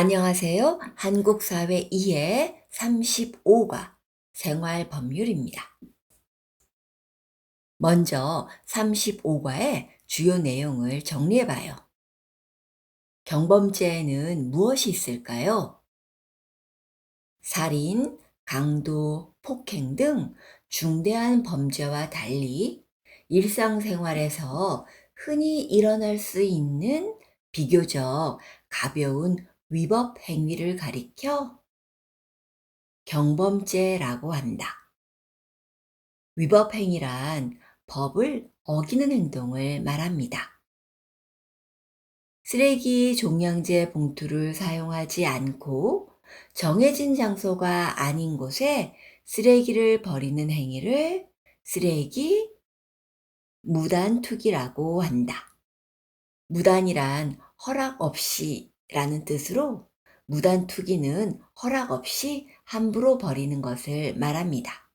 안녕하세요. 한국사회 2의 35과 생활법률입니다. 먼저 35과의 주요 내용을 정리해봐요. 경범죄에는 무엇이 있을까요? 살인, 강도, 폭행 등 중대한 범죄와 달리 일상생활에서 흔히 일어날 수 있는 비교적 가벼운 위법 행위를 가리켜 경범죄라고 한다. 위법 행위란 법을 어기는 행동을 말합니다. 쓰레기 종량제 봉투를 사용하지 않고 정해진 장소가 아닌 곳에 쓰레기를 버리는 행위를 쓰레기 무단 투기라고 한다. 무단이란 허락 없이 라는 뜻으로 무단 투기는 허락 없이 함부로 버리는 것을 말합니다.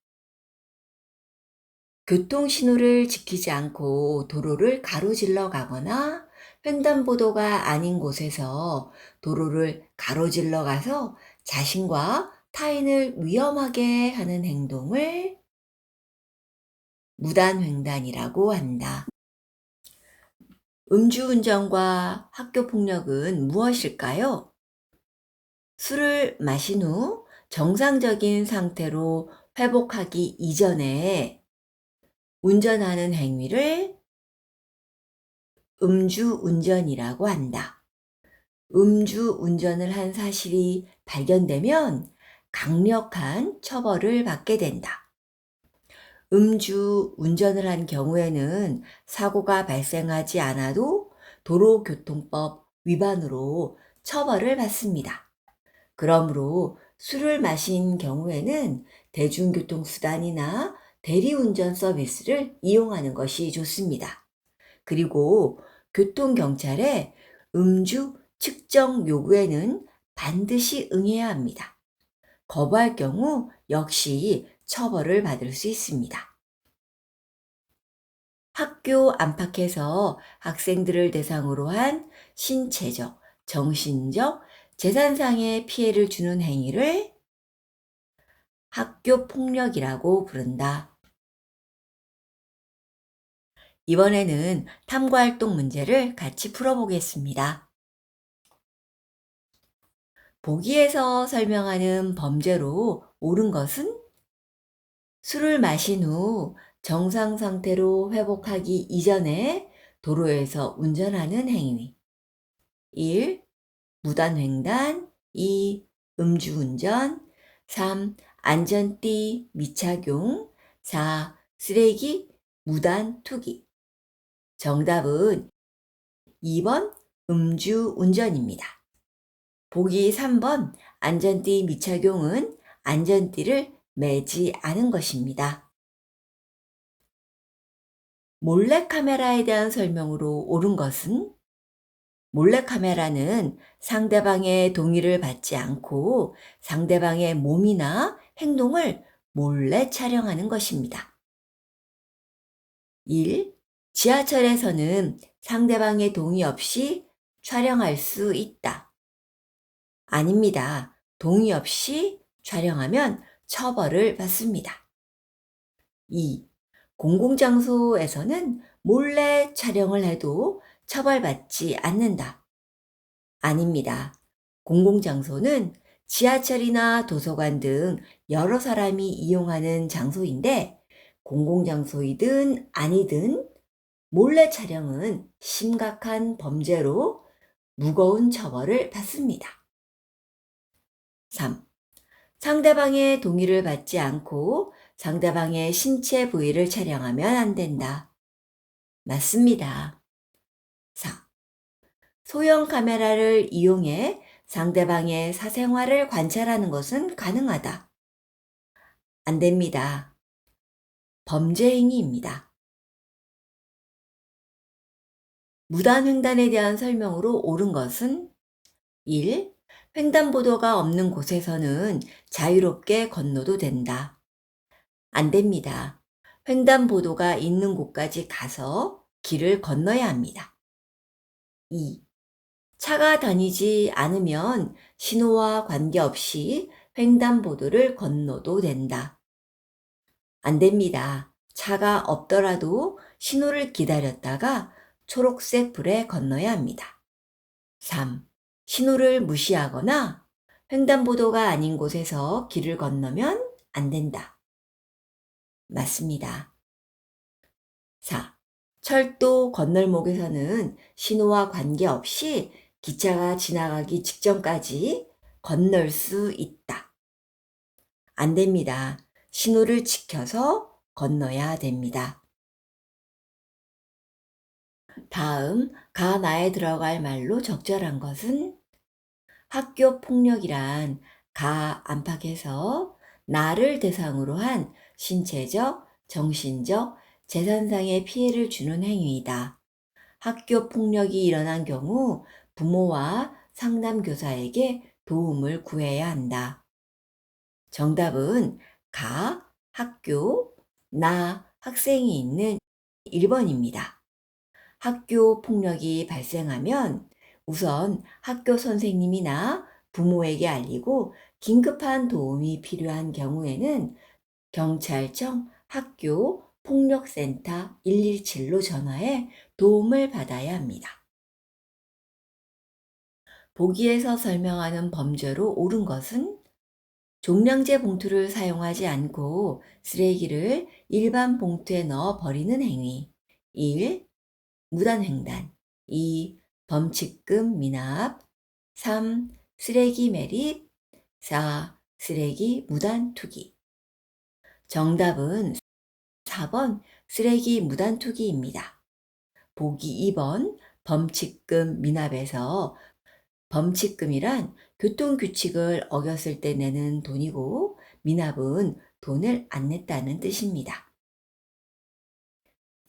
교통 신호를 지키지 않고 도로를 가로질러 가거나 횡단보도가 아닌 곳에서 도로를 가로질러 가서 자신과 타인을 위험하게 하는 행동을 무단횡단이라고 한다. 음주운전과 학교폭력은 무엇일까요? 술을 마신 후 정상적인 상태로 회복하기 이전에 운전하는 행위를 음주운전이라고 한다. 음주운전을 한 사실이 발견되면 강력한 처벌을 받게 된다. 음주 운전을 한 경우에는 사고가 발생하지 않아도 도로교통법 위반으로 처벌을 받습니다. 그러므로 술을 마신 경우에는 대중교통수단이나 대리운전 서비스를 이용하는 것이 좋습니다. 그리고 교통경찰의 음주 측정 요구에는 반드시 응해야 합니다. 거부할 경우 역시 처벌을 받을 수 있습니다. 학교 안팎에서 학생들을 대상으로 한 신체적, 정신적, 재산상의 피해를 주는 행위를 학교 폭력이라고 부른다. 이번에는 탐구활동 문제를 같이 풀어보겠습니다. 보기에서 설명하는 범죄로 옳은 것은 술을 마신 후 정상 상태로 회복하기 이전에 도로에서 운전하는 행위. 1. 무단횡단 2. 음주운전 3. 안전띠 미착용 4. 쓰레기 무단 투기 정답은 2번 음주운전입니다. 보기 3번 안전띠 미착용은 안전띠를 매지 않은 것입니다. 몰래카메라에 대한 설명으로 옳은 것은 몰래카메라는 상대방의 동의를 받지 않고 상대방의 몸이나 행동을 몰래 촬영하는 것입니다. 1. 지하철에서는 상대방의 동의 없이 촬영할 수 있다. 아닙니다. 동의 없이 촬영하면 처벌을 받습니다. 2. 공공장소에서는 몰래 촬영을 해도 처벌받지 않는다. 아닙니다. 공공장소는 지하철이나 도서관 등 여러 사람이 이용하는 장소인데 공공장소이든 아니든 몰래 촬영은 심각한 범죄로 무거운 처벌을 받습니다. 3. 상대방의 동의를 받지 않고 상대방의 신체 부위를 촬영하면 안 된다. 맞습니다. 4. 소형 카메라를 이용해 상대방의 사생활을 관찰하는 것은 가능하다. 안 됩니다. 범죄 행위입니다. 무단횡단에 대한 설명으로 옳은 것은 1. 횡단보도가 없는 곳에서는 자유롭게 건너도 된다. 안 됩니다. 횡단보도가 있는 곳까지 가서 길을 건너야 합니다. 2. 차가 다니지 않으면 신호와 관계없이 횡단보도를 건너도 된다. 안 됩니다. 차가 없더라도 신호를 기다렸다가 초록색 불에 건너야 합니다. 3. 신호를 무시하거나 횡단보도가 아닌 곳에서 길을 건너면 안 된다. 맞습니다. 4. 철도 건널목에서는 신호와 관계없이 기차가 지나가기 직전까지 건널 수 있다. 안 됩니다. 신호를 지켜서 건너야 됩니다. 다음 가나에 들어갈 말로 적절한 것은 학교 폭력이란 가 안팎에서 나를 대상으로 한 신체적, 정신적, 재산상의 피해를 주는 행위이다. 학교 폭력이 일어난 경우 부모와 상담교사에게 도움을 구해야 한다. 정답은 가, 학교, 나, 학생이 있는 1번입니다. 학교 폭력이 발생하면 우선 학교 선생님이나 부모에게 알리고 긴급한 도움이 필요한 경우에는 경찰청 학교 폭력센터 117로 전화해 도움을 받아야 합니다. 보기에서 설명하는 범죄로 옳은 것은 종량제 봉투를 사용하지 않고 쓰레기를 일반 봉투에 넣어 버리는 행위. 1. 무단횡단. 2. 범칙금 미납. 3. 쓰레기 매립. 4. 쓰레기 무단 투기. 정답은 4번 쓰레기 무단 투기입니다. 보기 2번 범칙금 미납에서 범칙금이란 교통규칙을 어겼을 때 내는 돈이고 미납은 돈을 안 냈다는 뜻입니다.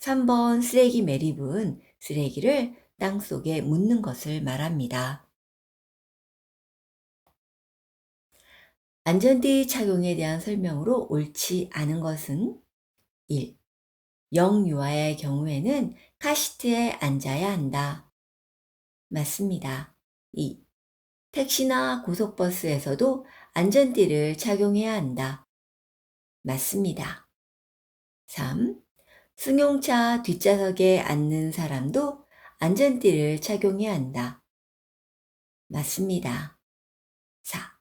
3번 쓰레기 매립은 쓰레기를 땅 속에 묻는 것을 말합니다. 안전띠 착용에 대한 설명으로 옳지 않은 것은 1. 영유아의 경우에는 카시트에 앉아야 한다. 맞습니다. 2. 택시나 고속버스에서도 안전띠를 착용해야 한다. 맞습니다. 3. 승용차 뒷좌석에 앉는 사람도 안전띠를 착용해야 한다. 맞습니다. 4.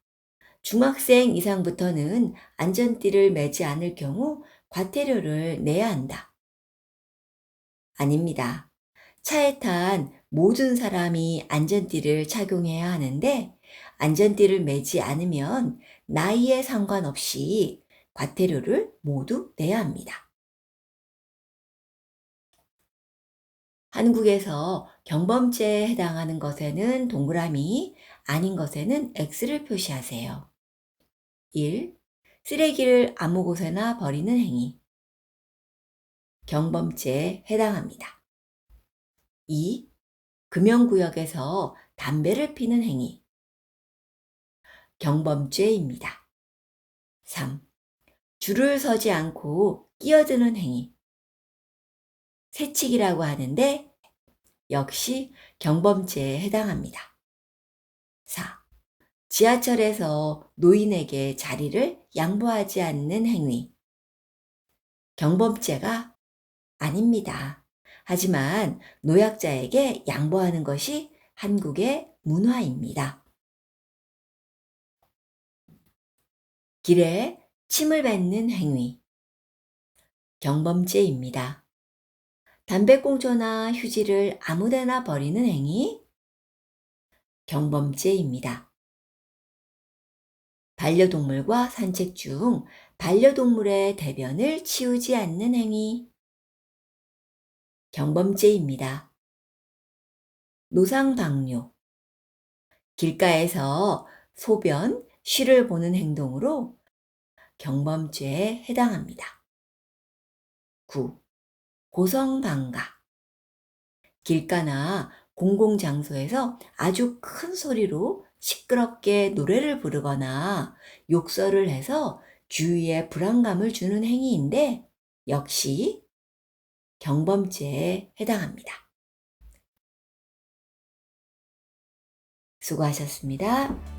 중학생 이상부터는 안전띠를 매지 않을 경우 과태료를 내야 한다. 아닙니다. 차에 탄 모든 사람이 안전띠를 착용해야 하는데 안전띠를 매지 않으면 나이에 상관없이 과태료를 모두 내야 합니다. 한국에서 경범죄에 해당하는 것에는 동그라미, 아닌 것에는 X를 표시하세요. 1. 쓰레기를 아무 곳에나 버리는 행위. 경범죄에 해당합니다. 2. 금연구역에서 담배를 피는 행위. 경범죄입니다. 3. 줄을 서지 않고 끼어드는 행위. 새치기라고 하는데 역시 경범죄에 해당합니다. 4. 지하철에서 노인에게 자리를 양보하지 않는 행위. 경범죄가 아닙니다. 하지만 노약자에게 양보하는 것이 한국의 문화입니다. 길에 침을 뱉는 행위. 경범죄입니다. 담배꽁초나 휴지를 아무데나 버리는 행위. 경범죄입니다. 반려동물과 산책 중 반려동물의 대변을 치우지 않는 행위. 경범죄입니다. 노상방뇨. 길가에서 소변, 쉬를 보는 행동으로 경범죄에 해당합니다. 9. 고성방가. 길가나 공공장소에서 아주 큰 소리로 시끄럽게 노래를 부르거나 욕설을 해서 주위에 불안감을 주는 행위인데 역시 경범죄에 해당합니다. 수고하셨습니다.